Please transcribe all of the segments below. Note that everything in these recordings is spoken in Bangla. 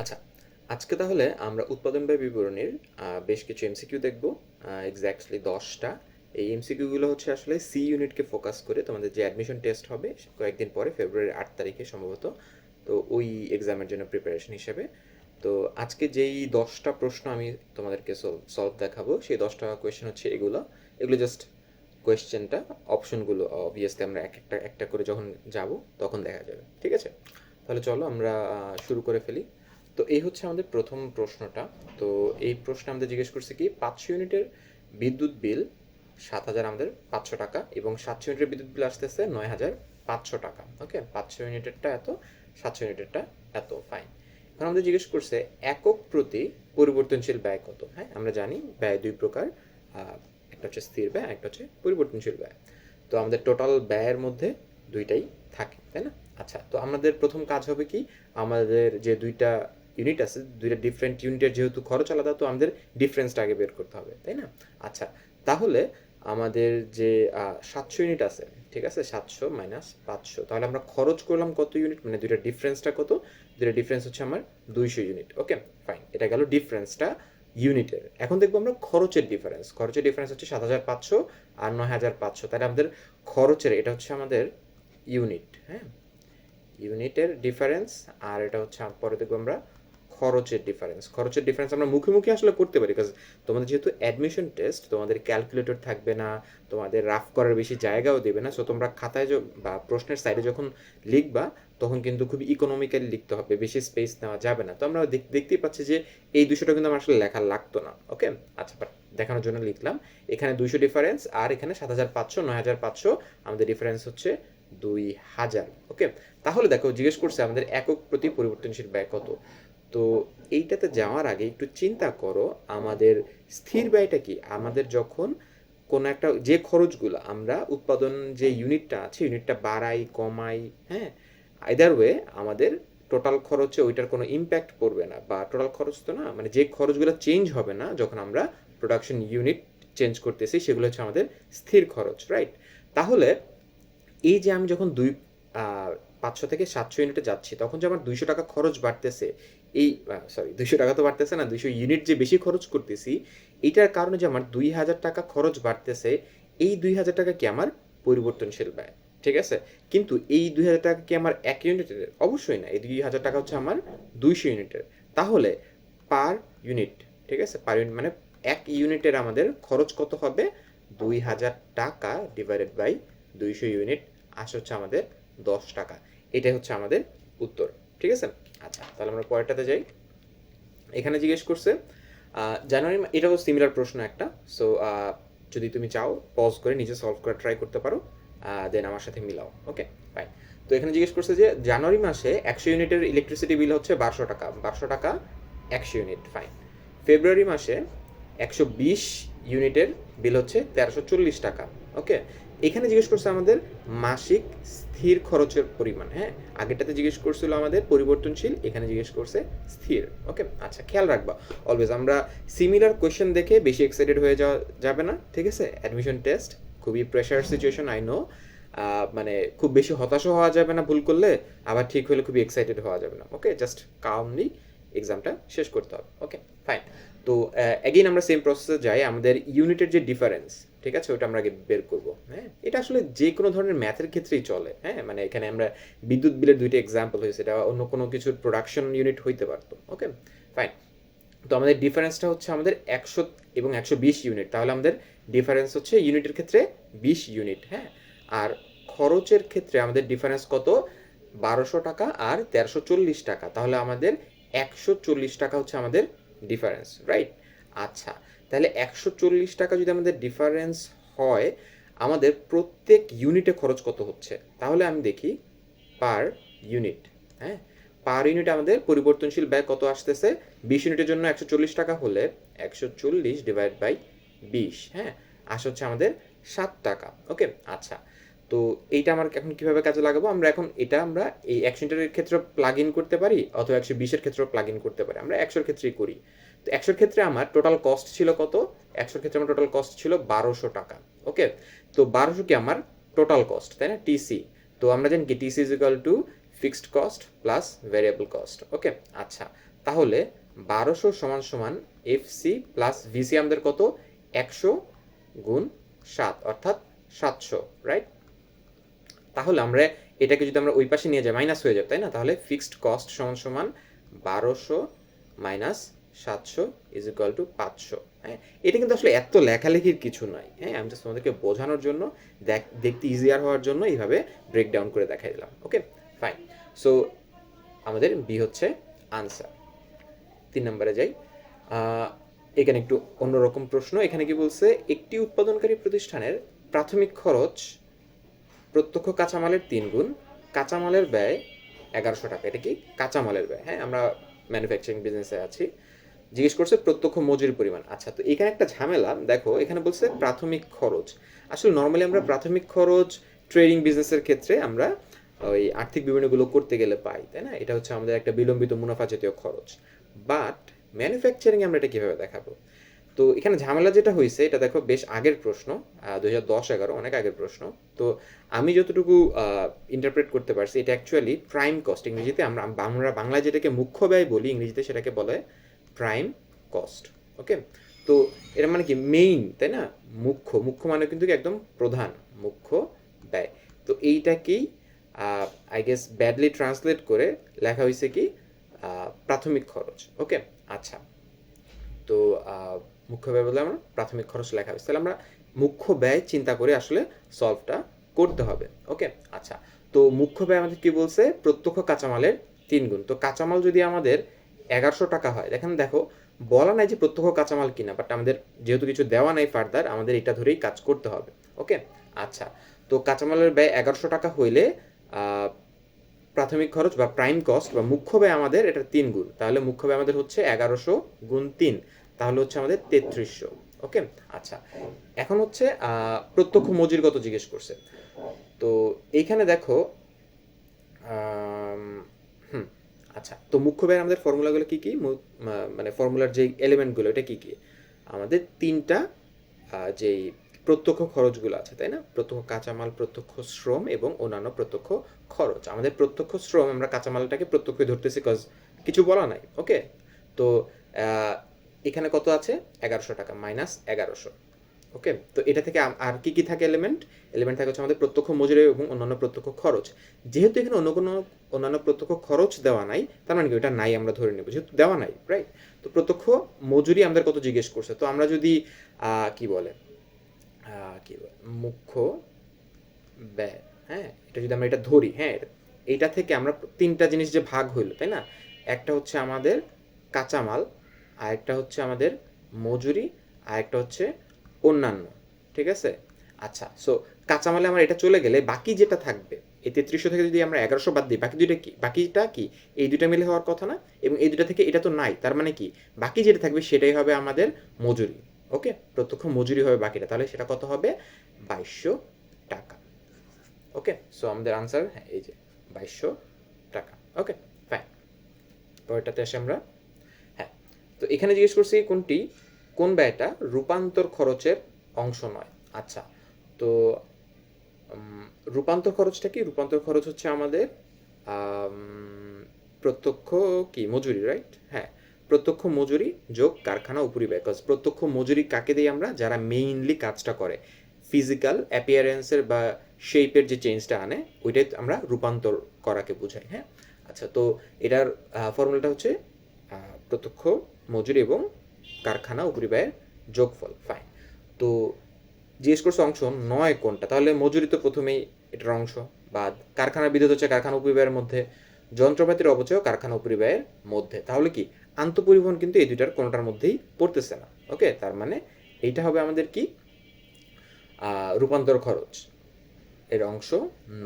আচ্ছা আজকে তাহলে আমরা উৎপাদন ব্যয় বিবরণীর বেশ কিছু এমসিকিউ দেখব এক্স্যাক্টলি দশটা। এই এমসিকিউগুলো হচ্ছে আসলে সি ইউনিটকে ফোকাস করে তোমাদের যে অ্যাডমিশন টেস্ট হবে কয়েকদিন পরে ফেব্রুয়ারির আট তারিখে সম্ভবত। তো ওই এক্সামের জন্য প্রিপারেশন হিসেবে। তো আজকে যেই দশটা প্রশ্ন আমি তোমাদেরকে সলভ দেখাবো, সেই দশটা কোয়েশ্চেন হচ্ছে এগুলো। এগুলো জাস্ট কোয়েশ্চেনটা অপশনগুলো অবভিয়াসলি আমরা এক একটা একটা করে যখন যাব, তখন দেখা যাবে। ঠিক আছে? তাহলে চলো আমরা শুরু করে ফেলি। তো এই হচ্ছে আমাদের প্রথম প্রশ্নটা। তো এই প্রশ্ন আমাদের জিজ্ঞেস করছে কি, পাঁচশো ইউনিটের বিদ্যুৎ বিল সাত হাজার আমাদের পাঁচশো টাকা এবং সাতশো ইউনিটের বিদ্যুৎ বিল আসতেছে নয় হাজার পাঁচশো টাকা। ওকে, পাঁচশো ইউনিটেরটা এত, সাতশো ইউনিটেরটা এত ফাইন এখন আমাদের জিজ্ঞেস করছে, একক প্রতি পরিবর্তনশীল ব্যয় কত? হ্যাঁ আমরা জানি ব্যয় দুই প্রকার একটা হচ্ছে স্থির ব্যয়, একটা হচ্ছে পরিবর্তনশীল ব্যয়। তো আমাদের টোটাল ব্যয়ের মধ্যে দুইটাই থাকে, তাই না? আচ্ছা তো আমাদের প্রথম কাজ হবে কি, আমাদের যে দুইটা ইউনিট আছে, দুইটা ডিফারেন্ট ইউনিটের যেহেতু খরচ আলাদা, তো আমাদের ডিফারেন্সটা আগে বের করতে হবে, তাই না? আচ্ছা তাহলে আমাদের যে সাতশো ইউনিট আছে, ঠিক আছে? সাতশো মাইনাস পাঁচশো, তাহলে আমরা খরচ করলাম কত ইউনিট মানে দুইটা ডিফারেন্সটা কত? দুইটা ডিফারেন্স হচ্ছে আমার দুইশো ইউনিট ওকে ফাইন এটা গেল ডিফারেন্সটা ইউনিটের এখন দেখব আমরা খরচের ডিফারেন্স খরচের ডিফারেন্স হচ্ছে সাত হাজার পাঁচশো আর নয় হাজার পাঁচশো, তাহলে আমাদের খরচের, এটা হচ্ছে আমাদের ইউনিট হ্যাঁ? ইউনিটের ডিফারেন্স আর এটা হচ্ছে, পরে দেখব আমরা খরচের ডিফারেন্স খরচের ডিফারেন্স আমরা মুখে মুখে আসলে করতে পারি বিকজ তোমাদের যেহেতু অ্যাডমিশন টেস্ট তোমাদের ক্যালকুলেটর থাকবে না, তোমাদের রাফ করার বেশি জায়গাও দেবে না। সো তোমরা খাতায় বা প্রশ্নের সাইডে যখন লিখবা, তখন কিন্তু খুব ইকোনমিক্যালি লিখতে হবে, বেশি স্পেস নেওয়া যাবে না। তো আমরা দেখতেই পাচ্ছি যে এই দুশোটা কিন্তু আমার আসলে লেখা লাগতো না ওকে আচ্ছা বাট দেখানোর জন্য লিখলাম। এখানে দুইশো ডিফারেন্স আর এখানে সাত হাজার পাঁচশো, নয় হাজার পাঁচশো। আমাদের ডিফারেন্স হচ্ছে দুই হাজার ওকে তাহলে দেখো, জিজ্ঞেস করছে আমাদের একক প্রতি পরিবর্তনশীল ব্যয় কত? তো এইটাতে যাওয়ার আগে একটু চিন্তা করো, আমাদের স্থির ব্যয়টা কি? আমাদের যখন কোনো একটা যে খরচগুলো আমরা উৎপাদন যে ইউনিটটা আছে, ইউনিটটা বাড়াই, কমাই হ্যাঁ আইদার ওয়ে আমাদের টোটাল খরচে ওইটার কোনো ইম্প্যাক্ট পড়বে না বা টোটাল খরচ তো না মানে যে খরচগুলো চেঞ্জ হবে না যখন আমরা প্রোডাকশন ইউনিট চেঞ্জ করতেছি, সেগুলো হচ্ছে আমাদের স্থির খরচ রাইট তাহলে এই যে আমি যখন দুই পাঁচশো থেকে সাতশো ইউনিটে যাচ্ছি, তখন যে আমার দুইশো টাকা খরচ বাড়তেছে এই সরি দুইশো টাকা তো বাড়তেছে না, দুইশো ইউনিট যে বেশি খরচ করতেছি, এটার কারণে যে আমার দুই হাজার টাকা খরচ বাড়তেছে, এই দুই হাজার টাকা কি আমার পরিবর্তনশীল ব্যয়? ঠিক আছে? কিন্তু এই দুই হাজার টাকা কি আমার এক ইউনিটের অবশ্যই না, এই দুই হাজার টাকা হচ্ছে আমার দুইশো ইউনিটের তাহলে পার ইউনিট ঠিক আছে? পার ইউনিট মানে এক ইউনিটের আমাদের খরচ কত হবে? দুই হাজার টাকা ডিভাইডেড বাই দুইশো ইউনিট আসে হচ্ছে আমাদের দশ টাকা। এটাই হচ্ছে আমাদের উত্তর, ঠিক আছে? আচ্ছা। তাহলে আমরা পরেরটাতে যাই। এখানে জিজ্ঞেস করছে জানুয়ারি এটাও সিমিলার প্রশ্ন একটা। সো যদি তুমি চাও পজ করে নিজে সলভ করে ট্রাই করতে পারো দেন আমার সাথে মিলাও। ওকে ফাইন তো এখানে জিজ্ঞেস করছে যে, জানুয়ারি মাসে একশো ইউনিটের ইলেকট্রিসিটি বিল হচ্ছে বারোশো টাকা। বারোশো টাকা, একশো ইউনিট ফাইন ফেব্রুয়ারি মাসে একশো বিশ ইউনিটের বিল হচ্ছে তেরোশো চল্লিশ টাকা। ওকে এখানে জিজ্ঞেস করছে আমাদের মাসিক স্থির খরচের পরিমাণ হ্যাঁ? আগেরটাতে জিজ্ঞেস করছিল আমাদের পরিবর্তনশীল, এখানে জিজ্ঞেস করছে স্থির, ওকে? আচ্ছা খেয়াল রাখবা। অলওয়েজ আমরা সিমিলার কোয়েশ্চেন দেখে বেশি এক্সাইটেড হয়ে যাওয়া যাবে না, ঠিক আছে? অ্যাডমিশন টেস্ট খুবই প্রেশার সিচুয়েশন আই নো মানে খুব বেশি হতাশও হওয়া যাবে না ভুল করলে, আবার ঠিক হলে খুবই এক্সাইটেড হওয়া যাবে না, ওকে? জাস্ট কামলি এক্সামটা শেষ করতে হবে, ওকে? ফাইন তো অ্যাগেইন আমরা সেম প্রসেসে যাই, আমাদের ইউনিটের যে ডিফারেন্স ঠিক আছে, ওটা আমরা আগে বের করব হ্যাঁ? এটা আসলে যে কোনো ধরনের ম্যাথের ক্ষেত্রেই চলে হ্যাঁ? মানে এখানে আমরা বিদ্যুৎ বিলের দুইটা এক্সাম্পল হয়েছে, এটা অন্য কোনো কিছুর প্রোডাকশন ইউনিট হইতে পারতো ওকে ফাইন তো আমাদের ডিফারেন্সটা হচ্ছে আমাদের একশো এবং একশো বিশ ইউনিট তাহলে আমাদের ডিফারেন্স হচ্ছে ইউনিটের ক্ষেত্রে বিশ ইউনিট হ্যাঁ? আর খরচের ক্ষেত্রে আমাদের ডিফারেন্স কত? বারোশো টাকা আর তেরোশো চল্লিশ টাকা, তাহলে আমাদের একশো চল্লিশ টাকা হচ্ছে আমাদের ডিফারেন্স রাইট আচ্ছা তাহলে একশো চল্লিশ টাকা যদি আমাদের ডিফারেন্স হয়, আমাদের প্রত্যেক ইউনিটে খরচ কত হচ্ছে? তাহলে আমি দেখি পার ইউনিট হ্যাঁ? পার ইউনিট আমাদের পরিবর্তনশীল ব্যয় কত আসতেছে? বিশ ইউনিটের জন্য একশো চল্লিশ টাকা হলে একশো চল্লিশ ডিভাইড বাই বিশ হ্যাঁ? আসে হচ্ছে আমাদের সাত টাকা ওকে আচ্ছা তো এইটা আমার এখন কীভাবে কাজে লাগাবো? আমরা এখন এটা আমরা এই একশো ইউনিটের ক্ষেত্রে প্লাগ ইন করতে পারি, অথবা একশো বিশের ক্ষেত্রেও প্লাগ ইন করতে পারি। আমরা একশোর ক্ষেত্রেই করি। তো একশোর ক্ষেত্রে আমার টোটাল কস্ট ছিল কত? একশোর ক্ষেত্রে আমার টোটাল কস্ট ছিল বারোশো টাকা ওকে তো বারোশো কি আমার টোটাল কস্ট তাই না? টিসি তো আমরা জানি কি? TC is equal to fixed cost plus variable cost okay আচ্ছা তাহলে বারোশো সমান সমান এফসি প্লাস ভিসি আমাদের কত? একশো গুণ সাত, অর্থাৎ সাতশো রাইট তাহলে আমরা এটাকে যদি আমরা ওই পাশে নিয়ে যাই মাইনাস হয়ে যাবে, তাই না? তাহলে ফিক্সড কস্ট সমান সমান বারোশো মাইনাস সাতশো ইজ ইকুয়াল টু পাঁচশো হ্যাঁ? এটা কিন্তু আসলে এত লেখালেখির কিছু নয় হ্যাঁ? আমি জাস্ট তোমাদেরকে বোঝানোর জন্য, দেখ, দেখতে ইজিয়ার হওয়ার জন্য এইভাবে ব্রেক ডাউন করে দেখাই দিলাম ওকে ফাইন সো আমাদের বি হচ্ছে আনসার তিন নম্বরে যাই। এখানে একটু অন্যরকম প্রশ্ন, এখানে কি বলছে, একটি উৎপাদনকারী প্রতিষ্ঠানের প্রাথমিক খরচ প্রত্যক্ষ কাঁচামালের তিন গুণ, কাঁচামালের ব্যয় এগারোশো টাকা। এটা কি? কাঁচামালের ব্যয় হ্যাঁ? আমরা ম্যানুফ্যাকচারিং বিজনেসে আছি। জিজ্ঞেস করছে প্রত্যক্ষ মজুরির পরিমাণ। আচ্ছা তো এখানে একটা ঝামেলা। দেখো, এখানে বলছে প্রাথমিক খরচ। আসলে নর্মালি আমরা প্রাথমিক খরচ ট্রেডিং বিজনেসের ক্ষেত্রে আমরা ওই আর্থিক বিবরণীগুলো করতে গেলে পাই, তাই না? এটা হচ্ছে আমাদের একটা বিলম্বিত মুনাফা জাতীয় খরচ। বাট ম্যানুফ্যাকচারিং আমরা এটা কীভাবে দেখাবো? তো এখানে ঝামেলা যেটা হয়েছে এটা দেখো বেশ আগের প্রশ্ন দুই হাজার দশ এগারো, অনেক আগের প্রশ্ন। তো আমি যতটুকু ইন্টারপ্রেট করতে পারছি, এটা অ্যাকচুয়ালি প্রাইম কস্ট ইংরেজিতে আমরা আমরা বাংলায় যেটাকে মুখ্য ব্যয় বলি, ইংরেজিতে সেটাকে বলে প্রাইম কস্ট ওকে তো এটা মানে কি? মেইন তাই না? মুখ্য মুখ্য মানে কিন্তু একদম প্রধান, মুখ্য ব্যয়। তো এইটাকেই আই গেস ব্যাডলি ট্রান্সলেট করে লেখা হয়েছে কি? প্রাথমিক খরচ ওকে আচ্ছা। তো মুখ্য ব্যয় বলে আমরা, প্রাথমিক খরচ লেখা হয়েছে। তাহলে আমরা মুখ্য ব্যয় চিন্তা করে আসলে সলভটা করতে হবে ওকে আচ্ছা। তো মুখ্য ব্যয় আমাদের কি বলছে? প্রত্যক্ষ কাঁচামালের তিন গুণ তো কাঁচামাল যদি আমাদের এগারোশো টাকা হয়। দেখেন, দেখো, বলা নাই যে প্রত্যক্ষ কাঁচামাল কিনা বাট আমাদের যেহেতু কিছু দেওয়া নাই ফার্দার আমাদের এটা ধরেই কাজ করতে হবে ওকে আচ্ছা তো কাঁচামালের ব্যয় এগারোশো টাকা হইলে প্রাথমিক খরচ বা প্রাইম কস্ট বা মুখ্য ব্যয় আমাদের এটা তিন গুণ। তাহলে মুখ্য ব্যয় আমাদের হচ্ছে এগারোশো গুণ তিন, তাহলে হচ্ছে আমাদের তেত্রিশশো ওকে আচ্ছা এখন হচ্ছে প্রত্যক্ষ মজুরি কত জিজ্ঞেস করছে? তো এইখানে দেখো আচ্ছা তো মুখ্য ব্যয় আমাদের ফর্মুলাগুলো কী কী? মানে ফর্মুলার যে এলিমেন্টগুলো এটা কী কী? আমাদের তিনটা যেই প্রত্যক্ষ খরচগুলো আছে, তাই না? প্রত্যক্ষ কাঁচামাল, প্রত্যক্ষ শ্রম এবং অন্যান্য প্রত্যক্ষ খরচ। আমাদের প্রত্যক্ষ শ্রম, আমরা কাঁচামালটাকে প্রত্যক্ষ ধরতেছি কজ কিছু বলা নাই ওকে তো এখানে কত আছে? এগারোশো টাকা মাইনাস এগারোশো। ওকে তো এটা থেকে আর কি কি থাকে এলিমেন্ট এলিমেন্ট থাকে হচ্ছে আমাদের প্রত্যক্ষ মজুরি এবং অন্যান্য প্রত্যক্ষ খরচ। যেহেতু এখানে অন্য কোনো অন্যান্য প্রত্যক্ষ খরচ দেওয়া নাই, তার মানে কি? ওটা নাই আমরা ধরে নেব, যেহেতু দেওয়া নাই রাইট তো প্রত্যক্ষ মজুরি আমাদের কত জিজ্ঞেস করছে? তো আমরা যদি কি বলে? কি বলে? মুখ্য ব্যয় হ্যাঁ? এটা যদি আমরা এটা ধরি হ্যাঁ? এটা- থেকে আমরা তিনটা জিনিস যে ভাগ হইল, তাই না? একটা হচ্ছে আমাদের কাঁচামাল আর একটা হচ্ছে আমাদের মজুরি আর একটা হচ্ছে অন্যান্য, ঠিক আছে? আচ্ছা সো কাঁচামালে আমার এটা চলে গেলে বাকি যেটা থাকবে, এই তেত্রিশশো থেকে যদি আমরা এগারোশো বাদ দিই, বাকি দুইটা কি, বাকিটা কি? এই দুইটা মিলে হওয়ার কথা না? এবং এই দুইটা থেকে এটা তো নাই, তার মানে কি? বাকি যেটা থাকবে সেটাই হবে আমাদের মজুরি, ওকে? প্রত্যক্ষ মজুরি হবে বাকিটা, তাহলে সেটা কত হবে? বাইশশো টাকা, ওকে? সো আমাদের আনসার হ্যাঁ এই যে, বাইশশো টাকা, ওকে? ফাইন পরেরটাতে আসে আমরা হ্যাঁ তো এখানে জিজ্ঞেস করছি কোনটি? কোন ব্যয়টা? রূপান্তর খরচের অংশ নয়। আচ্ছা তো রূপান্তর খরচটা কি? রূপান্তর খরচ হচ্ছে আমাদের প্রত্যক্ষ কি? মজুরি রাইট হ্যাঁ প্রত্যক্ষ মজুরি যোগ কারখানা উপরি ব্যয়। Cause প্রত্যক্ষ মজুরি কাকে দিই আমরা? যারা মেইনলি কাজটা করে। ফিজিক্যাল অ্যাপিয়ারেন্সের বা শেপের যে চেঞ্জটা আনে ওইটাই আমরা রূপান্তর করাকে বোঝাই হ্যাঁ? আচ্ছা তো এটার ফর্মুলাটা হচ্ছে প্রত্যক্ষ মজুরি এবং কারখানা উপরি ব্যয়ের যোগফল ফাইন তো জিজ্ঞেস করছে অংশ নয় কোনটা? তাহলে মজুরি তো প্রথমেই এটার অংশ বাদ কারখানা বিদ্যুৎ হচ্ছে কারখানা উপরিব্যয়ের মধ্যে, যন্ত্রপাতির অপচয় কারখানা উপরিব্যয়ের মধ্যে। তাহলে কি? আন্তঃপরিবহন কিন্তু এই দুইটার কোনোটার মধ্যেই পড়তেছে না ওকে তার মানে এইটা হবে আমাদের কি? রূপান্তর খরচ এর অংশ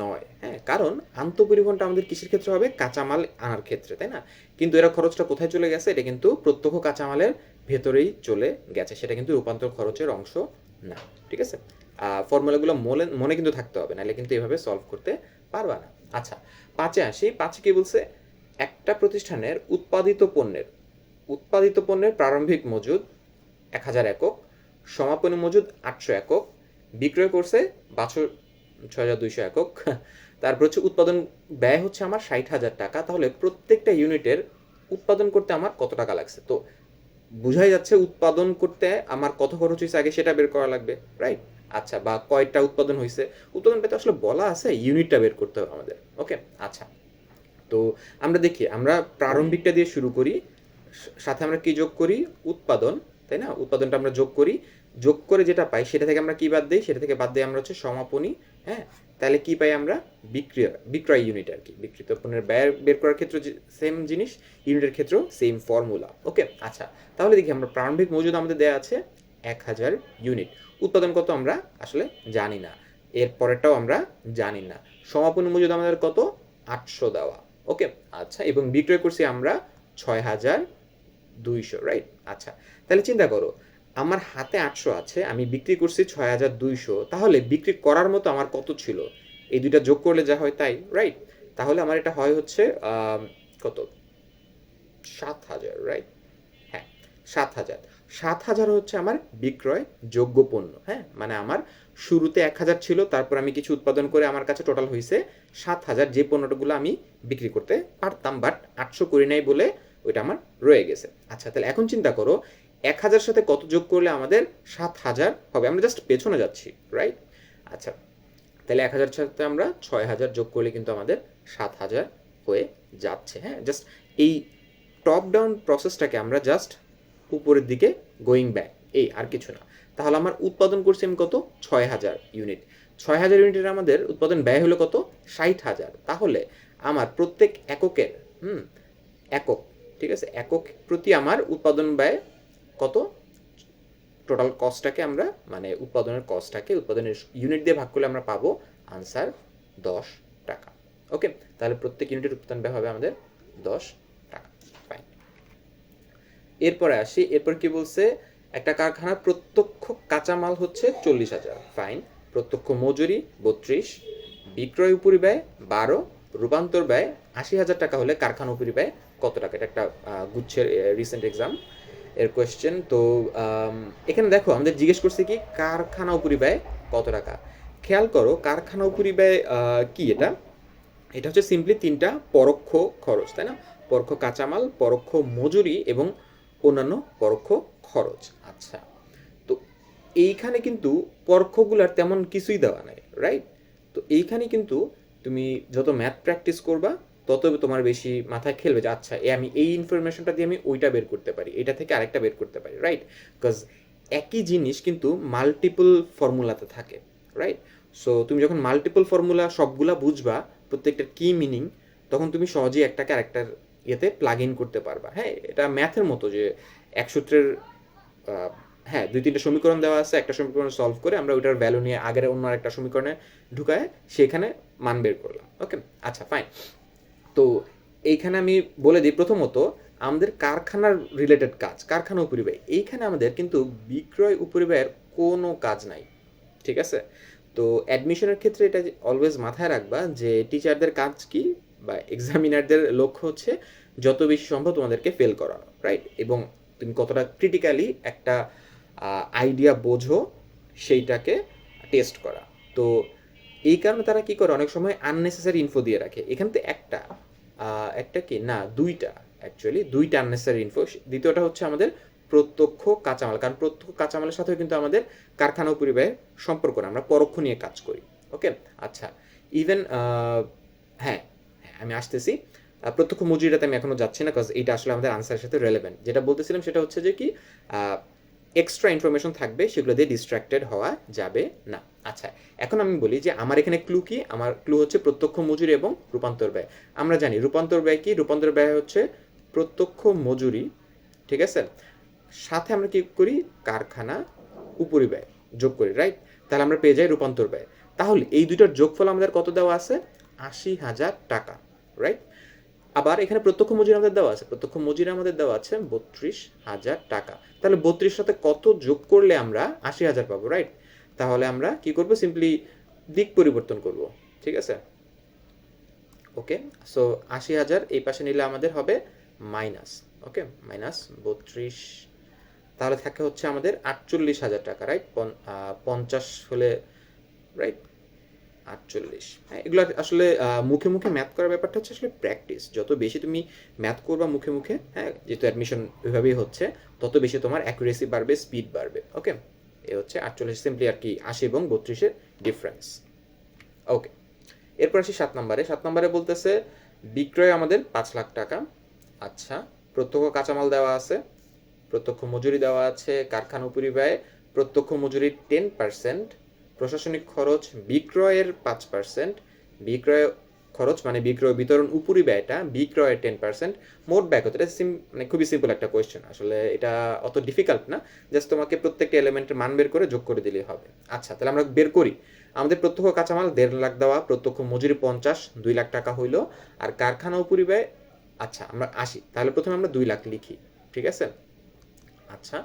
নয় হ্যাঁ? কারণ আন্তঃপরিবহনটা আমাদের কিসের ক্ষেত্রে হবে, কাঁচামাল আনার ক্ষেত্রে, তাই না? কিন্তু এরা খরচটা কোথায় চলে গেছে? এটা কিন্তু প্রত্যক্ষ কাঁচামালের ভেতরেই চলে গেছে, সেটা কিন্তু রূপান্তর খরচের অংশ না, ঠিক আছে? ফর্মুলাগুলো মনে মনে কিন্তু থাকতে হবে, নাহলে কিন্তু এভাবে সলভ করতে পারবা না। আচ্ছা পাঁচে আসি, পাঁচে কি বলছে? একটা প্রতিষ্ঠানের উৎপাদিত পণ্যের উৎপাদিত পণ্যের প্রারম্ভিক মজুদ এক হাজার একক, সমাপনী মজুদ আটশো একক, বিক্রয় করছে বাছর ছয় হাজার দুইশো একক, তারপর হচ্ছে উৎপাদন ব্যয় হচ্ছে আমার ষাট হাজার টাকা, তাহলে প্রত্যেকটা ইউনিটের উৎপাদন করতে আমার কত টাকা লাগছে? তো বোঝাই যাচ্ছে উৎপাদন করতে আমার কত খরচ হয়েছে আগে সেটা বের করা লাগবে রাইট আচ্ছা বা কয়টা উৎপাদন হয়েছে উৎপাদন পেতে আসলে বলা আছে, ইউনিটটা বের করতে হবে আমাদের ওকে আচ্ছা তো আমরা দেখি, আমরা প্রারম্ভিকটা দিয়ে শুরু করি সাথে আমরা কি যোগ করি? উৎপাদন, তাই না? উৎপাদনটা আমরা যোগ করি যোগ করে যেটা পাই, সেটা থেকে আমরা কি বাদ দিই? সেটা থেকে বাদ দিই আমরা হচ্ছে সমাপনী হ্যাঁ? তাহলে কি পাই আমরা? বিক্রিয়া, বিক্রয় ইউনিট আর কি। বিক্রিত পণ্যের ব্যয় বের করার ক্ষেত্রে সেম জিনিস ইউনিটের ক্ষেত্রেও সেম ফর্মুলা ওকে আচ্ছা। তাহলে দেখি আমরা প্রারম্ভিক মজুদ আমাদের দেওয়া আছে এক হাজার ইউনিট উৎপাদন কত আমরা? আসলে জানি না। এর পরেরটাও আমরা জানি না। সমাপনী মজুদ আমাদের কত? আটশো দেওয়া। ওকে আচ্ছা। এবং বিক্রয় করছি আমরা ছয় হাজার দুইশো রাইট আচ্ছা। তাহলে চিন্তা করো আমার হাতে আটশো আছে, আমি বিক্রি করছি ছয় হাজার দুইশো, তাহলে বিক্রি করার মতো আমার কত ছিল? এই দুইটা যোগ করলে যা হয় তাই রাইট তাহলে আমার এটা হয় হচ্ছে কত? সাত হাজার রাইট হ্যাঁ সাত হাজার। সাত হাজার হচ্ছে আমার বিক্রয় যোগ্য পণ্য হ্যাঁ? মানে আমার শুরুতে এক হাজার ছিল, তারপর আমি কিছু উৎপাদন করে আমার কাছে টোটাল হয়েছে সাত হাজার, যে পণ্যগুলো আমি বিক্রি করতে পারতাম বাট আটশো করি নাই বলে ওইটা আমার রয়ে গেছে। আচ্ছা তাহলে এখন চিন্তা করো এক হাজার সাথে কত যোগ করলে আমাদের সাত হাজার হবে? আমরা জাস্ট পেছনে যাচ্ছি রাইট আচ্ছা তাহলে এক হাজার সাথে আমরা ছয় হাজার যোগ করলে কিন্তু আমাদের সাত হাজার হয়ে যাচ্ছে হ্যাঁ? জাস্ট এই টপ ডাউন প্রসেসটাকে আমরা জাস্ট উপরের দিকে গোয়িং ব্যাক এই আর কিছু না। তাহলে আমার উৎপাদন করছি আমি কত? ছয় হাজার ইউনিট ছয় হাজার ইউনিটের আমাদের উৎপাদন ব্যয় হলো কত? ষাট হাজার। তাহলে আমার প্রত্যেক এককের, হুম, একক, ঠিক আছে? একক প্রতি আমার উৎপাদন ব্যয় কত? টোটাল কস্টটাকে আমরা মানে উৎপাদনের কস্টটাকে উৎপাদনের ইউনিট দিয়ে ভাগ করলে আমরা পাবো আনসার দশ টাকা। ওকে তাহলে প্রত্যেক ইউনিটের উৎপাদন ব্যয় হবে আমাদের দশ টাকা। ফাইন এরপরে আসি, এরপর কি বলছে? একটা কারখানার প্রত্যক্ষ কাঁচামাল হচ্ছে চল্লিশ হাজার। ফাইন প্রত্যক্ষ মজুরি বত্রিশ, বিক্রয় উপরি ব্যয় বারো, রূপান্তর ব্যয় আশি হাজার টাকা হলে কারখানা উপরি ব্যয় কত টাকা? এটা একটা গুচ্ছের রিসেন্ট এক্সাম এর কোয়েশ্চেন তো এখানে দেখো, আমাদের জিজ্ঞেস করছে কি, কারখানা উপরি ব্যয় কত টাকা? খেয়াল করো, কারখানা উপরি ব্যয় কি এটা? এটা হচ্ছে সিম্পলি তিনটা পরোক্ষ খরচ, তাই না? পরোক্ষ কাঁচামাল, পরোক্ষ মজুরি এবং অন্যান্য পরোক্ষ খরচ। আচ্ছা তো এইখানে কিন্তু পরোক্ষগুলার তেমন কিছুই দেওয়া নাই রাইট তো এইখানে কিন্তু তুমি যত ম্যাথ প্র্যাকটিস করবা তত তোমার বেশি মাথায় খেলবে যে আচ্ছা এ আমি এই ইনফরমেশনটা দিয়ে আমি ওইটা বের করতে পারি, এটা থেকে আরেকটা বের করতে পারি রাইট বিকজ একই জিনিস কিন্তু মাল্টিপল ফর্মুলাতে থাকে রাইট সো তুমি যখন মাল্টিপল ফর্মুলা সবগুলা বুঝবা, প্রত্যেকটার কি মিনিং তখন তুমি সহজেই একটা আরেকটার ইয়েতে প্লাগ ইন করতে পারবা হ্যাঁ? এটা ম্যাথের মতো যে এক সূত্রের হ্যাঁ দুই তিনটা সমীকরণ দেওয়া আছে, একটা সমীকরণ সলভ করে আমরা ওইটার ভ্যালু নিয়ে আগের অন্য একটা সমীকরণে ঢুকায় সেখানে মান বের করলাম ওকে আচ্ছা ফাইন তো এইখানে আমি বলে দিই, প্রথমত আমাদের কারখানার রিলেটেড কাজ, কারখানা উপরিব্যয়। এইখানে আমাদের কিন্তু বিক্রয় উপরিব্যয়ের কোনো কাজ নাই, ঠিক আছে? তো অ্যাডমিশনের ক্ষেত্রে এটা অলওয়েজ মাথায় রাখবা যে টিচারদের কাজ কি বা এক্সামিনারদের লক্ষ্য হচ্ছে যত বেশি সম্ভব তোমাদেরকে ফেল করানো রাইট এবং তুমি কতটা ক্রিটিক্যালি একটা আইডিয়া বোঝো সেইটাকে টেস্ট করা। তো এই কারণে তারা কি করে? অনেক সময় আননেসেসারি ইনফো দিয়ে রাখে। এখান থেকে একটা একটা কি? না দুইটা অ্যাকচুয়ালি দুইটা আননেসেসারি ইনফো দ্বিতীয়টা হচ্ছে আমাদের প্রত্যক্ষ কাঁচামাল। কারণ প্রত্যক্ষ কাঁচামালের সাথেও কিন্তু আমাদের কারখানা পরিবাহের সম্পর্ক না আমরা পরোক্ষ নিয়ে কাজ করি। ওকে? আচ্ছা ইভেন হ্যাঁ হ্যাঁ, আমি আসতেছি। প্রত্যক্ষ মজুরিটাতে আমি এখনও যাচ্ছি না কাজ এটা আসলে আমাদের আনসারের সাথে রেলেভেন্ট যেটা বলতেছিলাম সেটা হচ্ছে যে কি এক্সট্রা ইনফরমেশন থাকবে, সেগুলো দিয়ে ডিস্ট্রাক্টেড হওয়া যাবে না। আচ্ছা এখন আমি বলি যে আমার এখানে ক্লু কি? আমার ক্লু হচ্ছে প্রত্যক্ষ মজুরি এবং রূপান্তর ব্যয়। আমরা জানি রূপান্তর ব্যয় কি? রূপান্তর ব্যয় হচ্ছে প্রত্যক্ষ মজুরি, ঠিক আছে? সাথে আমরা কি করি? কারখানা উপরি ব্যয় যোগ করি রাইট তাহলে আমরা পেয়ে যাই রূপান্তর ব্যয়। তাহলে এই দুইটার যোগফল আমাদের কত দেওয়া আছে? আশি হাজার টাকা রাইট আবার এখানে প্রত্যক্ষ মজুরি আমাদের দেওয়া আছে। প্রত্যক্ষ মজুরি আমাদের দেওয়া আছে বত্রিশ হাজার টাকা। তাহলে বত্রিশ সাথে কত যোগ করলে আমরা আশি হাজার পাবো রাইট তাহলে আমরা কি করব? সিম্পলি দিক পরিবর্তন করব, ঠিক আছে? ওকে সো আশি হাজার এই পাশে নিলে আমাদের হবে মাইনাস ওকে মাইনাস বত্রিশ। তাহলে থাকে হচ্ছে আমাদের আটচল্লিশ হাজার টাকা রাইট পঞ্চাশ হলে রাইট আটচল্লিশ। হ্যাঁ এগুলো আসলে মুখে মুখে ম্যাথ করার ব্যাপারটা হচ্ছে আসলে প্র্যাকটিস যত বেশি তুমি ম্যাথ করবা মুখে মুখে হ্যাঁ যেহেতু অ্যাডমিশন ওইভাবেই হচ্ছে, তত বেশি তোমার অ্যাকুরেসি বাড়বে স্পিড বাড়বে ওকে এ হচ্ছে আটচল্লিশ সিম্পলি আর কি আশি এবং বত্রিশের ডিফারেন্স ওকে এরপর আসি সাত নম্বরে। সাত নম্বরে বলতেছে, বিক্রয় আমাদের পাঁচ লাখ টাকা। আচ্ছা প্রত্যক্ষ কাঁচামাল দেওয়া আছে, প্রত্যক্ষ মজুরি দেওয়া আছে, কারখানা উপরি ব্যয় প্রত্যক্ষ মজুরি টেন পার্সেন্ট প্রশাসনিক খরচ বিক্রয়ের পাঁচ পার্সেন্ট বিক্রয় খরচ মানে বিক্রয় বিতরণ উপরি ব্যয়টা, বিক্রয়ের টেন পার্সেন্ট মোট ব্যয় কত? এটা সিম মানে খুবই সিম্পল একটা কোয়েশ্চেন আসলে এটা অত ডিফিকাল্ট না। জাস্ট তোমাকে প্রত্যেকটা এলিমেন্টের মান বের করে যোগ করে দিলেই হবে। আচ্ছা তাহলে আমরা বের করি। আমাদের প্রত্যক্ষ কাঁচামাল দেড় লাখ দেওয়া, প্রত্যক্ষ মজুরি পঞ্চাশ, দুই লাখ টাকা হইল। আর কারখানা উপরি ব্যয় আচ্ছা আমরা আসি। তাহলে প্রথমে আমরা দুই লাখ লিখি, ঠিক আছে? আচ্ছা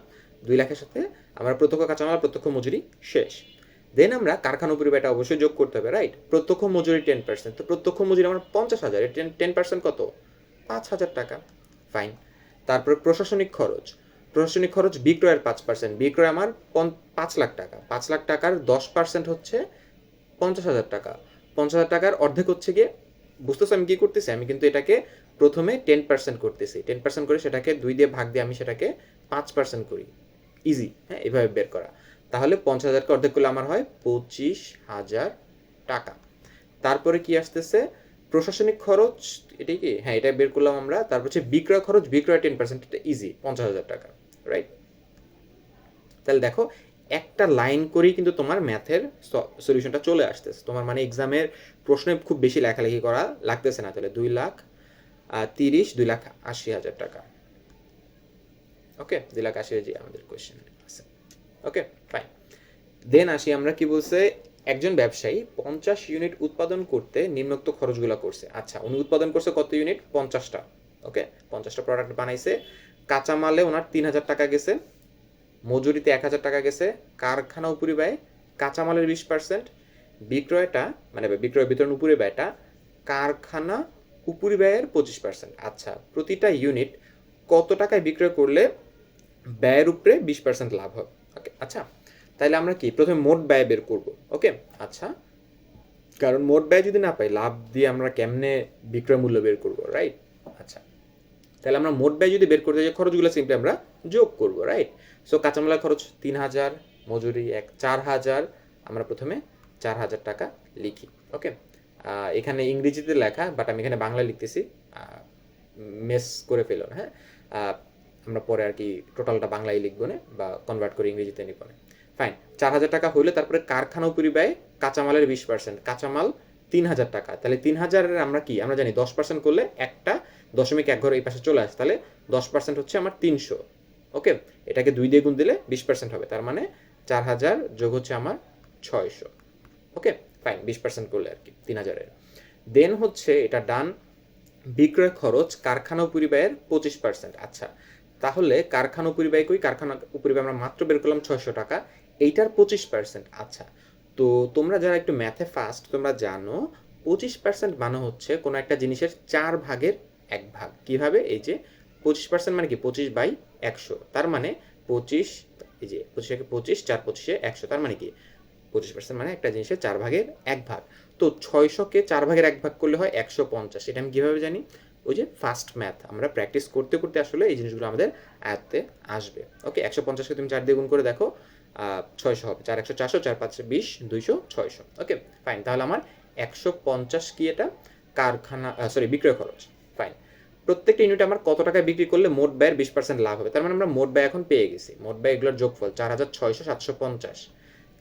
দুই লাখের সাথে আমরা প্রত্যক্ষ কাঁচামাল, প্রত্যক্ষ মজুরি শেষ। দেন আমরা কারখানা উপরি ব্যয়টা অবশ্যই যোগ করতে হবে রাইট প্রত্যক্ষ মজুরি টেন পার্সেন্ট তো প্রত্যক্ষ মজুরি আমার পঞ্চাশ হাজার টেন টেন পার্সেন্ট কত? পাঁচ হাজার টাকা। ফাইন তারপরে প্রশাসনিক খরচ। প্রশাসনিক খরচ বিক্রয়ের পাঁচ পার্সেন্ট বিক্রয় আমার পাঁচ লাখ টাকা। পাঁচ লাখ টাকার দশ পার্সেন্ট হচ্ছে পঞ্চাশ হাজার টাকা। পঞ্চাশ হাজার টাকার অর্ধেক হচ্ছে গিয়ে, বুঝতেছো আমি কি করতেছি? আমি কিন্তু এটাকে প্রথমে টেন পার্সেন্ট করতেছি। টেন পার্সেন্ট করে সেটাকে দুই দিয়ে ভাগ দিয়ে আমি সেটাকে পাঁচ পার্সেন্ট করি। ইজি হ্যাঁ? এভাবে বের করা। তাহলে পঞ্চাশ হাজারকে অর্ধেক করলে আমার হয় পঁচিশ হাজার টাকা। তারপরে কি আসতেছে? প্রশাসনিক খরচ এটাই কি? হ্যাঁ এটা বের করলাম আমরা। তারপর হচ্ছে বিক্রয় খরচ, বিক্রয় টেন পার্সেন্ট এটা ইজি পঞ্চাশ হাজার টাকা রাইট তাহলে দেখো, একটা লাইন করেই কিন্তু তোমার ম্যাথের সলিউশনটা চলে আসতেছে। তোমার মানে এক্সামের প্রশ্নে খুব বেশি লেখালেখি করা লাগতেছে না তাহলে। দুই লাখ তিরিশ, দুই লাখ আশি হাজার টাকা। ওকে দুই লাখ আশি হাজার আমাদের কোয়েশ্চেন ওকে ফাইন দেন আসি আমরা কি বলছে, একজন ব্যবসায়ী পঞ্চাশ ইউনিট উৎপাদন করতে নিম্নোক্ত খরচগুলো করছে। আচ্ছা উনি উৎপাদন করছে কত ইউনিট পঞ্চাশটা। ওকে পঞ্চাশটা প্রোডাক্ট বানাইছে। কাঁচামালে ওনার তিন হাজার টাকা গেছে। মজুরিতে এক হাজার টাকা গেছে। কারখানা উপরি ব্যয় কাঁচামালের বিশ পার্সেন্ট বিক্রয়টা মানে বিক্রয় বিতরণ উপরি ব্যয়টা কারখানা উপরি ব্যয়ের পঁচিশ পার্সেন্ট আচ্ছা প্রতিটা ইউনিট কত টাকায় বিক্রয় করলে ব্যয়ের উপরে বিশ পার্সেন্ট লাভ হবে ওকে আচ্ছা তাহলে আমরা কি প্রথমে মোট ব্যয় বের করব? ওকে আচ্ছা কারণ মোট ব্যয় যদি না পাই, লাভ দিয়ে আমরা কেমনে বিক্রয় মূল্য বের করব রাইট আচ্ছা তাহলে আমরা মোট ব্যয় যদি বের করতে যাই, খরচগুলো সিম্পলি আমরা যোগ করব রাইট সো কাঁচামালের খরচ তিন হাজার, মজুরি এক, চার হাজার, আমরা প্রথমে চার হাজার টাকা লিখি ওকে এখানে ইংরেজিতে লেখা বাট আমি এখানে বাংলায় লিখতেছি মেস করে ফেলো না হ্যাঁ আমরা পরে আর কি টোটালটা বাংলায় লিখব না বা কনভার্ট করে ইংরেজিতে নিব না। ফাইন চার হাজার টাকা হইলে তারপরে কারখানা উপরি ব্যয় কাঁচামালের বিশ পার্সেন্ট কাঁচামাল তিন হাজার টাকা। তাহলে তিন হাজারের আমরা কি? আমরা জানি দশ পার্সেন্ট করলে একটা দশমিক এক ঘর এই পাশে চলে আসে, তাহলে দশ পার্সেন্ট হচ্ছে আমার তিনশো। ওকে এটাকে দুই দিয়ে গুণ দিলে বিশ পার্সেন্ট হবে, তার মানে চার হাজার যোগ হচ্ছে আমার ছয়শো। ওকে ফাইন বিশ পার্সেন্ট করলে আর কি, তিন হাজারের দেন হচ্ছে এটা ডান বিক্রয় খরচ কারখানা উপরি পঁচিশ পার্সেন্ট আচ্ছা তাহলে কারখানা উপরি ব্যয় কই? কারখানা উপরি ব্যয় আমরা মাত্র বের করলাম ছয়শো টাকা। এইটার পঁচিশ পার্সেন্ট আচ্ছা তো তোমরা যারা একটু ম্যাথে ফাস্ট তোমরা জানো, পঁচিশ পার্সেন্ট মানে হচ্ছে কোনো একটা জিনিসের চার ভাগের এক ভাগ। কীভাবে? এই যে পঁচিশ পার্সেন্ট মানে কি? পঁচিশ বাই একশো। তার মানে পঁচিশ, এই যে পঁচিশে পঁচিশ, চার পঁচিশে একশো। তার মানে কি? পঁচিশ পার্সেন্ট মানে একটা জিনিসের চার ভাগের এক ভাগ। তো ছয়শোকে চার ভাগের এক ভাগ করলে হয় একশো পঞ্চাশ। এটা আমি কীভাবে জানি? ওই যে ফাস্ট ম্যাথ আমরা প্র্যাকটিস করতে করতে আসলে এই জিনিসগুলো আমাদের আয়ত্তে আসবে। ওকে একশো পঞ্চাশকে তুমি চার দিয়ে গুণ করে দেখো ছয়শো হবে। চার একশো চারশো, চার পাঁচশো বিশ, দুইশো ছয়শো। ওকে ফাইন তাহলে আমার একশো পঞ্চাশ কি এটা? কারখানা সরি বিক্রয় খরচ। ফাইন প্রত্যেকটা ইউনিট আমার কত টাকায় বিক্রি করলে মোট ব্যয়ের বিশ পার্সেন্ট লাভ হবে? তার মানে আমরা মোট ব্যয় এখন পেয়ে গেছি। মোট ব্যয় এগুলোর যোগফল চার হাজার ছয়শো সাতশো পঞ্চাশ।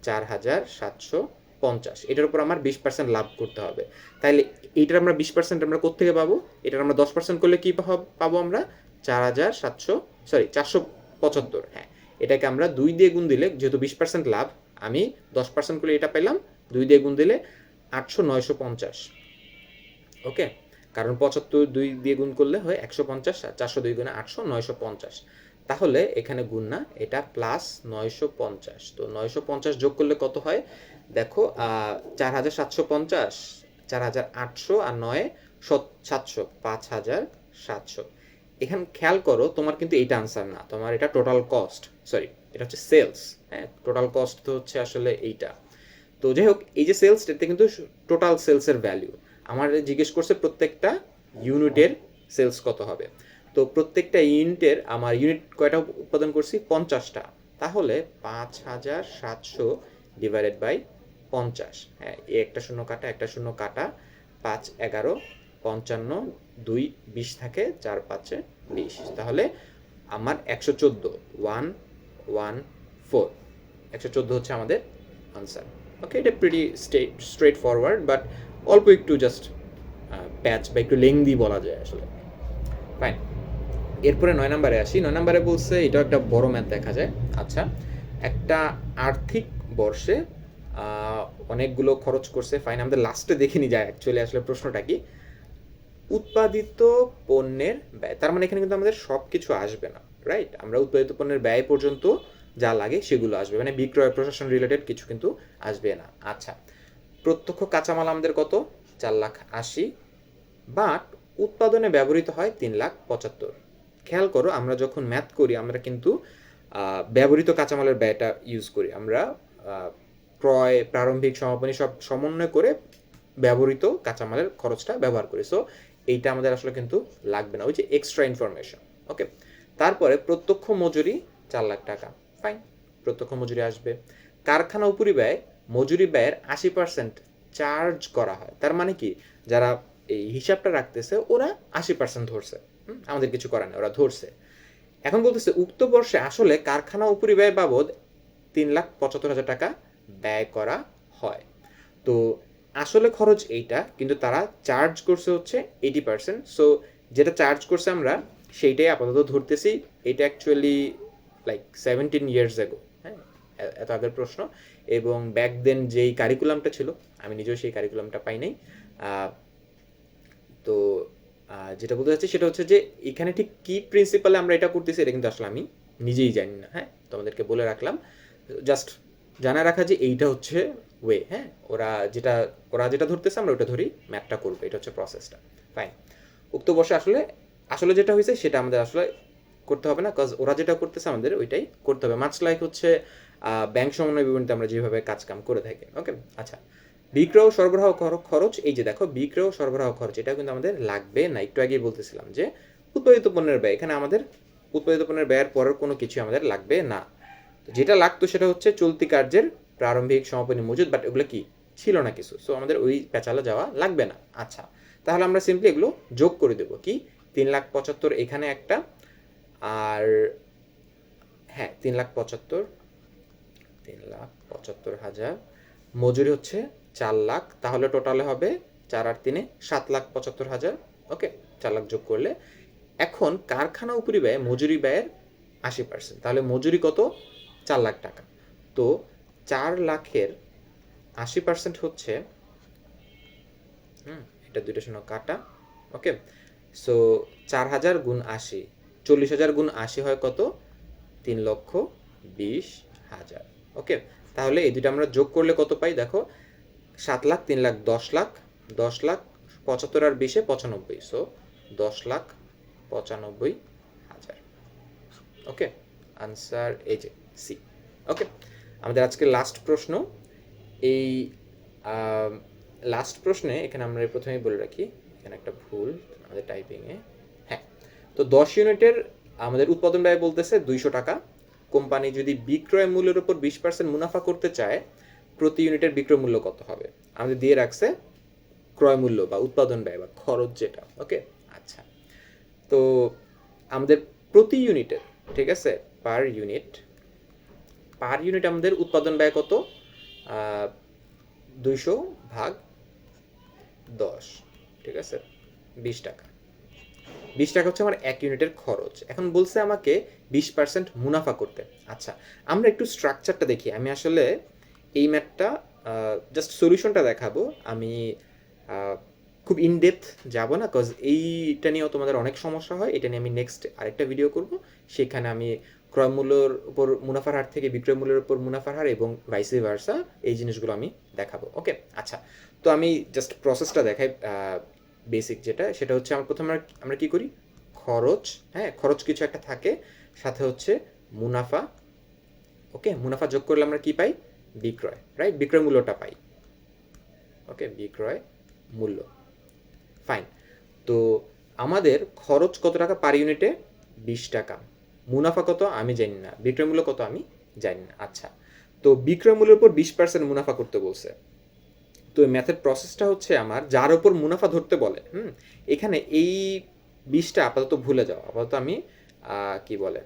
চার হাজার সাতশো পঞ্চাশ। এটার উপর আমার বিশ পার্সেন্ট লাভ করতে হবে। তাহলে এইটার আমরা বিশ পার্সেন্ট আমরা কোথেকে পাবো? এটার আমরা দশ পার্সেন্ট করলে কী পাবো আমরা? চার হাজার সাতশো সরি চারশো পঁচাত্তর। হ্যাঁ এটাকে আমরা দুই দিয়ে গুণ দিলে, যেহেতু বিশ পার্সেন্ট লাভ, আমি দশ পার্সেন্ট করলে এটা পেলাম, দুই দিয়ে গুণ দিলে আটশো নয়শো পঞ্চাশ। ওকে? কারণ পঁচাত্তর দুই দিয়ে গুণ করলে হয় একশো পঞ্চাশ, আর চারশো দুই গুণে আটশো নয়শো পঞ্চাশ। তাহলে এখানে গুণ না, এটা প্লাস নয়শো পঞ্চাশ। তো নয়শো পঞ্চাশ যোগ করলে কত হয়? দেখো চার হাজার সাতশো পঞ্চাশ, চার হাজার আটশো আর নয় সাতশো, পাঁচ হাজার সাতশো। এখানে খেয়াল করো, তোমার কিন্তু এইটা আনসার না। তোমার এটা টোটাল কস্ট সরি এটা হচ্ছে সেলস হ্যাঁ? টোটাল কস্ট তো হচ্ছে আসলে এইটা। তো যাই হোক, এই যে সেলস এটা কিন্তু টোটাল সেলসের ভ্যালু আমার জিজ্ঞেস করছে প্রত্যেকটা ইউনিটের সেলস কত হবে। তো প্রত্যেকটা ইউনিটের, আমার ইউনিট কয়টা উৎপাদন করছি? পঞ্চাশটা। তাহলে পাঁচ হাজার সাতশো ডিভাইডেড বাই পঞ্চাশ। হ্যাঁ একটা শূন্য কাটা, একটা শূন্য কাটা, পাঁচ এগারো, পঞ্চান্ন, দুই, বিশ থাকে, চার পাঁচে বিশ। তাহলে আমার একশো চোদ্দ। One one, four. একশো চোদ্দ হচ্ছে আমাদের আনসার। ওকে এটা প্রিটি স্ট্রেট ফরওয়ার্ড বাট অল্প একটু জাস্ট প্যাচ বা একটু লেংদি বলা যায় আসলে। ফাইন এরপরে নয় নম্বরে আসি। নয় নম্বরে বলছে এটাও একটা বড় ম্যাথ দেখা যায়। আচ্ছা একটা আর্থিক বর্ষে অনেকগুলো খরচ করছে। ফাইন আমাদের লাস্টে দেখে নি যায় অ্যাকচুয়ালি আসলে প্রশ্নটা কি? উৎপাদিত পণ্যের ব্যয়, তার মানে এখানে কিন্তু আমাদের সব কিছু আসবে না রাইট আমরা উৎপাদিত পণ্যের ব্যয় পর্যন্ত যা লাগে সেগুলো আসবে মানে বিক্রয়, প্রশাসন রিলেটেড কিছু কিন্তু আসবে না। আচ্ছা প্রত্যক্ষ কাঁচামাল আমাদের কত? চার লাখ আশি বাট উৎপাদনে ব্যবহৃত হয় তিন লাখ পঁচাত্তর। খেয়াল করো, আমরা যখন ম্যাথ করি, আমরা কিন্তু ব্যবহৃত কাঁচামালের ব্যয়টা ইউজ করি। আমরা ক্রয়, প্রারম্ভিক সমাপনী সব সমন্বয় করে ব্যবহৃত কাঁচামালের খরচটা ব্যবহার করি। সো এইটা আমাদের আসলে কিন্তু লাগবে না। ওই যে এক্সট্রা ইনফরমেশন ওকে তারপরে প্রত্যক্ষ মজুরি চার লাখ টাকা ফাইন প্রত্যক্ষ মজুরি আসবে। কারখানা উপরি ব্যয়, মজুরি ব্যয়ের আশি পার্সেন্ট চার্জ করা হয়। তার মানে কি? যারা এই হিসাবটা রাখতেছে, ওরা আশি পার্সেন্ট ধরছে। আমাদের কিছু করার নেই, ওরা ধরছে। এখন বলতেছে, উক্ত বর্ষে আসলে কারখানা উপরি ব্যয় বাবদ তিন লাখ পঁচাত্তর হাজার টাকা ব্যয় করা হয়। তো আসলে খরচ এইটা, কিন্তু তারা চার্জ করছে হচ্ছে এইটি পার্সেন্ট সো যেটা চার্জ করছে আমরা, সেইটাই আপাতত ধরতেছি। এটা actually like seventeen years ago হ্যাঁ? এত আগের প্রশ্ন। এবং ব্যাক দেন যেই কারিকুলামটা ছিল, আমি নিজেও সেই কারিকুলামটা পাই নাই। তো যেটা বলতে চাচ্ছি সেটা হচ্ছে যে, এখানে ঠিক কি প্রিন্সিপালে আমরা এটা করতেছি, এটা কিন্তু আসলে আমি নিজেই জানি না হ্যাঁ? তোমাদেরকে বলে রাখলাম। জাস্ট জানা রাখা যে এইটা হচ্ছে ওয়ে হ্যাঁ? ওরা যেটা ওরা যেটা ধরতেছে, আমরা ওটা ধরি ম্যাপটা করব, এটা হচ্ছে প্রসেসটা ফাইন উক্ত বর্ষে আসলে আসলে যেটা হয়েছে, সেটা আমাদের আসলে করতে হবে না কজ ওরা যেটা করতেছে, আমাদের ওইটাই করতে হবে। মাছ লাইক হচ্ছে ব্যাংক সমন্বয় বিবরণীতে আমরা যেভাবে কাজ কাম করে থাকি ওকে আচ্ছা। বিক্রয় সরবরাহ খরচ, এই যে দেখো, বিক্রয় সরবরাহ খরচ, এটা কিন্তু আমাদের লাগবে না। একটু আগেই বলতেছিলাম যে, উৎপাদিত পণ্যের ব্যয়, এখানে আমাদের উৎপাদিত পণ্যের ব্যয়ের পরের কোনো কিছু আমাদের লাগবে না। যেটা লাগতো সেটা হচ্ছে চলতি কার্যের প্রারম্ভিক সমাপনী মজুদ বাট এগুলো কি? ছিল না কিছু। সো আমাদের ওই পেঁচালে যাওয়া লাগবে না। আচ্ছা তাহলে আমরা সিম্পলি এগুলো যোগ করে দেবো। কি? তিন লাখ পঁচাত্তর এখানে একটা, আর হ্যাঁ তিন লাখ পঁচাত্তর, তিন লাখ পঁচাত্তর হাজার, মজুরি হচ্ছে চার লাখ, তাহলে টোটালে হবে চার আর তিনে সাত লাখ পঁচাত্তর হাজার। ওকে চার লাখ যোগ করলে, এখন কারখানা উপরি ব্যয় মজুরি ব্যয়ের আশি পার্সেন্ট তাহলে মজুরি কত? চার লাখ টাকা। তো চার লাখের আশি পার্সেন্ট হচ্ছে, হুম, এটা দুইটা শূন্য কাটা, ওকে? সো চার হাজার গুণ আশি, চল্লিশ হাজার গুণ আশি হয় কত? তিন লক্ষ বিশ হাজার, ওকে? তাহলে এই দুটো আমরা যোগ করলে কত পাই? দেখো, সাত লাখ, তিন লাখ, দশ লাখ দশ লাখ, পঁচাত্তর আর বিশে পঁচানব্বই সো দশ লাখ পঁচানব্বই হাজার, ওকে? আনসার এই সি ওকে আমাদের আজকে লাস্ট প্রশ্ন। এই লাস্ট প্রশ্নে এখানে আমরা প্রথমেই বলে রাখি, এখানে একটা ভুল আমাদের টাইপিংয়ে হ্যাঁ তো দশ ইউনিটের আমাদের উৎপাদন ব্যয় বলতেছে দুইশো টাকা। কোম্পানি যদি বিক্রয় মূল্যের উপর বিশ পার্সেন্ট মুনাফা করতে চায়, প্রতি ইউনিটের বিক্রয় মূল্য কত হবে? আমাদের দিয়ে রাখছে ক্রয় মূল্য বা উৎপাদন ব্যয় বা খরচ যেটা ওকে আচ্ছা তো আমাদের প্রতি ইউনিটের, ঠিক আছে? পার ইউনিট পার ইউনিট আমাদের উৎপাদন ব্যয় কত? দুইশো ভাগ দশ, ঠিক আছে? বিশ টাকা। বিশ টাকা হচ্ছে আমার এক ইউনিটের খরচ। এখন বলছে আমাকে বিশ পার্সেন্ট মুনাফা করতে। আচ্ছা আমরা একটু স্ট্রাকচারটা দেখি। আমি আসলে এই ম্যাথটা জাস্ট সলিউশনটা দেখাবো। আমি খুব ইনডেপথ যাব না কজ এইটা নিয়েও তোমাদের অনেক সমস্যা হয়। এটা নিয়ে আমি নেক্সট আরেকটা ভিডিও করব। সেখানে আমি ক্রয় মূল্যের উপর মুনাফার হার থেকে বিক্রয় মূল্যের উপর মুনাফার হার এবং ভাইসে ভার্সা এই জিনিসগুলো আমি দেখাবো। ওকে আচ্ছা। তো আমি জাস্ট প্রসেসটা দেখাই বেসিক যেটা, সেটা হচ্ছে আমরা প্রথমে আমরা- আমরা কি করি? খরচ হ্যাঁ খরচ কিছু একটা থাকে, সাথে হচ্ছে মুনাফা ওকে মুনাফা যোগ করলে আমরা কি পাই? বিক্রয় রাইট বিক্রয় মূল্যটা পাই। ওকে বিক্রয় মূল্য। ফাইন তো আমাদের খরচ কত টাকা পার ইউনিটে বিশ টাকা। মুনাফা কত আমি জানি না, বিক্রয় মূল্য কত আমি জানি না। আচ্ছা তো বিক্রয় মূল্যের উপর বিশ পার্সেন্ট মুনাফা করতে বলছে। তো ম্যাথের প্রসেসটা হচ্ছে আমার, যার উপর মুনাফা ধরতে বলে, হুম? এখানে এই বিশটা আপাতত ভুলে যাও। আপাতত আমি কি বলে,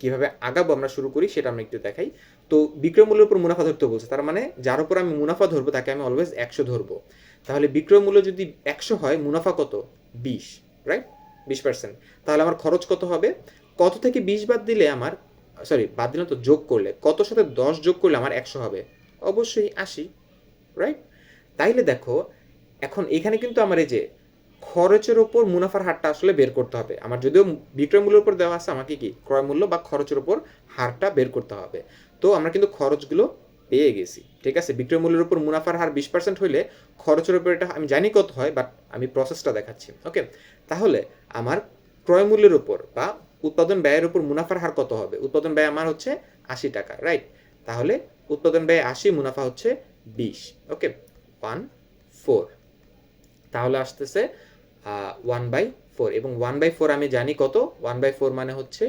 কীভাবে আগাবো আমরা শুরু করি সেটা আমরা একটু দেখাই। তো বিক্রয় মূল্যের উপর মুনাফা ধরতে বলছে, তার মানে যার উপর আমি মুনাফা ধরবো তাকে আমি অলওয়েজ একশো ধরবো। তাহলে বিক্রয় মূল্য যদি একশো হয়, মুনাফা কত? বিশ রাইট বিশ পার্সেন্ট তাহলে আমার খরচ কত হবে? কত থেকে বিশ বাদ দিলে আমার সরি বাদ দিলে তো যোগ করলে, কত সাথে দশ যোগ করলে আমার একশো হবে? অবশ্যই আশি রাইট তাইলে দেখো, এখন এখানে কিন্তু আমার এই যে খরচের ওপর মুনাফার হারটা আসলে বের করতে হবে। আমার যদিও বিক্রয় মূল্যের উপর দেওয়া আছে আমাকে কি ক্রয় মূল্য বা খরচের ওপর হারটা বের করতে হবে। তো আমরা কিন্তু খরচগুলো পেয়ে গেছি, ঠিক আছে? বিক্রয় মূল্যের উপর মুনাফার হার বিশ পার্সেন্ট হইলে খরচের উপর এটা, আমি জানি কত হয় বাট আমি প্রসেসটা দেখাচ্ছি ওকে তাহলে আমার ক্রয় মূল্যের উপর বা উৎপাদন ব্যয়ের উপর মুনাফার হার কত হবে? উৎপাদন ব্যয় আমার হচ্ছে আশি টাকা রাইট তাহলে উৎপাদন ব্যয় আশি, মুনাফা হচ্ছে বিশ ওকে ওয়ান ফোর তাহলে আসতেছে ওয়ান বাই ফোর এবং ওয়ান বাই ফোর আমি জানি কত? ওয়ান বাই ফোর মানে হচ্ছে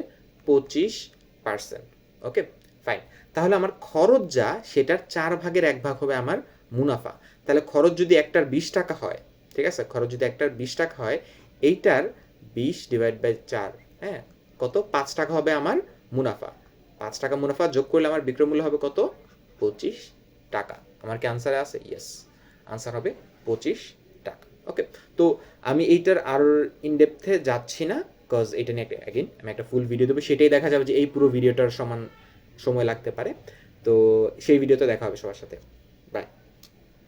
পঁচিশ পার্সেন্ট ওকে ফাইন তাহলে আমার খরচ যা, সেটার চার ভাগের এক ভাগ হবে আমার মুনাফা। তাহলে খরচ যদি একটার বিশ টাকা হয়, ঠিক আছে? খরচ যদি একটার বিশ টাকা হয়, এইটার বিশ ডিভাইড বাই চার হ্যাঁ? কত? পাঁচ টাকা হবে আমার মুনাফা। পাঁচ টাকা মুনাফা যোগ করলে আমার বিক্রয় মূল্য হবে কত? পঁচিশ টাকা। আমার কি আনসারে আছে? ইয়েস আনসার হবে পঁচিশ টাকা। ওকে তো আমি এইটার আর ইনডেপথে যাচ্ছি না বিকজ এটা নিয়ে অ্যাগেন আমি একটা ফুল ভিডিও দেবো। সেটাই দেখা যাবে যে এই পুরো ভিডিওটার সমান সময় লাগতে পারে। তো সেই ভিডিওতে দেখা হবে সবার সাথে।